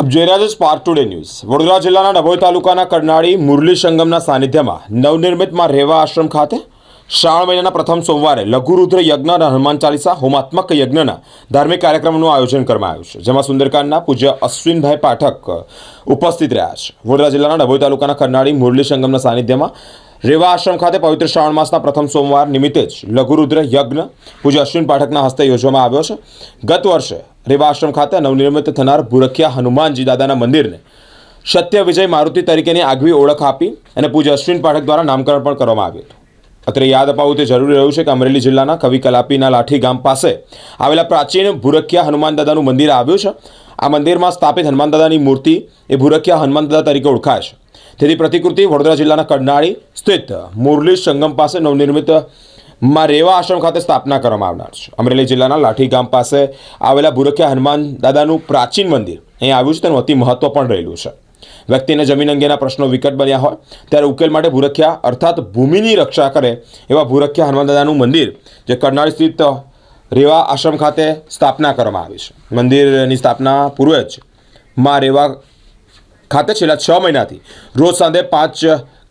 આપ જોઈ રહ્યા સ્પાર્ક ટુડે ન્યૂઝ વડોદરા જિલ્લાના ડભોઈ તાલુકાના કરનાળી મુરલી સંગમના સાનિધ્યમાં નવનિર્મિતમાં રહેવા આશ્રમ ખાતે શ્રાવણ મહિનાના પ્રથમ સોમવારે લઘુરુદ્ર યજ્ઞ અને હનુમાન ચાલીસા હોમાત્મક યજ્ઞના ધાર્મિક કાર્યક્રમનું આયોજન કરવામાં આવ્યું છે, જેમાં સુંદરકાંડના પૂજ્ય અશ્વિનભાઈ પાઠક ઉપસ્થિત રહ્યા છે. વડોદરા જિલ્લાના ડભોઈ તાલુકાના કરનાળી મુરલી સંગમના સાનિધ્યમાં રેવા આશ્રમ ખાતે પવિત્ર શ્રાવણ માસના પ્રથમ સોમવાર નિમિત્તે જ લઘુરુદ્ર યજ્ઞ પૂજ્ય અશ્વિન પાઠકના હસ્તે યોજવામાં આવ્યો છે. ગત વર્ષે રેવા આશ્રમ ખાતે નવનિર્મિત થનાર ભૂરખિયા હનુમાનજી દાદાના મંદિરને સત્ય વિજય મારુતિ તરીકેની આગવી ઓળખ આપી અને પૂજ્ય અશ્વિન પાઠક દ્વારા નામકરણ પણ કરવામાં આવ્યું હતું. અત્રે યાદ અપાવવું તે જરૂરી રહ્યું છે કે અમરેલી જિલ્લાના કવિ કલાપીના લાઠી ગામ પાસે આવેલા પ્રાચીન ભૂરખિયા હનુમાન દાદાનું મંદિર આવ્યું છે. આ મંદિરમાં સ્થાપિત હનુમાન દાદાની મૂર્તિ એ ભૂરખિયા હનુમાન દાદા તરીકે ઓળખાય છે. તેથી પ્રતિકૃતિ વડોદરા જિલ્લાના કરનાળી સ્થિત મુરલી સંગમ પાસે નવનિર્મિતમાં રેવા આશ્રમ ખાતે સ્થાપના કરવામાં આવનાર છે. અમરેલી જિલ્લાના લાઠી ગામ પાસે આવેલા ભૂરખિયા હનુમાન દાદાનું પ્રાચીન મંદિર અહીં આવ્યું છે. તેનું અતિ મહત્વ પણ રહેલું છે. વ્યક્તિને જમીન અંગેના પ્રશ્નો વિકટ બન્યા હોય ત્યારે ઉકેલ માટે ભૂરખ્યા અર્થાત ભૂમિની રક્ષા કરે એવા ભૂરખિયા હનુમાન દાદાનું મંદિર જે કરનાળ સ્થિત રેવા આશ્રમ ખાતે સ્થાપના કરવામાં આવી છે. મંદિરની સ્થાપના પૂર્વે જ માં રેવા ખાતે છેલ્લા છ મહિનાથી રોજ સાંજે પાંચ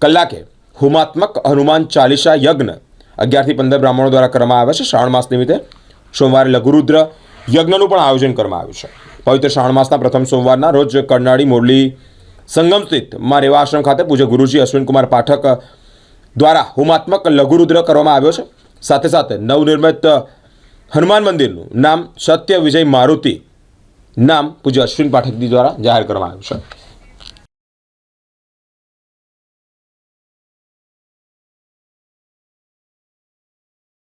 કલાકે હુમાત્મક હનુમાન ચાલીસા યજ્ઞ અગિયારથી પંદર બ્રાહ્મણો દ્વારા કરવામાં આવે છે. શ્રાવણ માસ નિમિત્તે સોમવારે લઘુરુદ્ર યજ્ઞનું પણ આયોજન કરવામાં આવ્યું છે. પવિત્ર શ્રાવણ માસના પ્રથમ સોમવારના રોજ કરનાળી મોરલી સંગમ સ્થિત મા રેવા આશ્રમ ખાતે પૂજ્ય ગુરુજી અશ્વિનકુમાર પાઠક દ્વારા હુમાત્મક લઘુરુદ્ર કરવામાં આવ્યો છે. સાથે સાથે નવનિર્મિત હનુમાન મંદિરનું નામ સત્ય વિજય મારુતિ નામ પૂજ્ય અશ્વિન પાઠકજી દ્વારા જાહેર કરવામાં આવ્યું છે.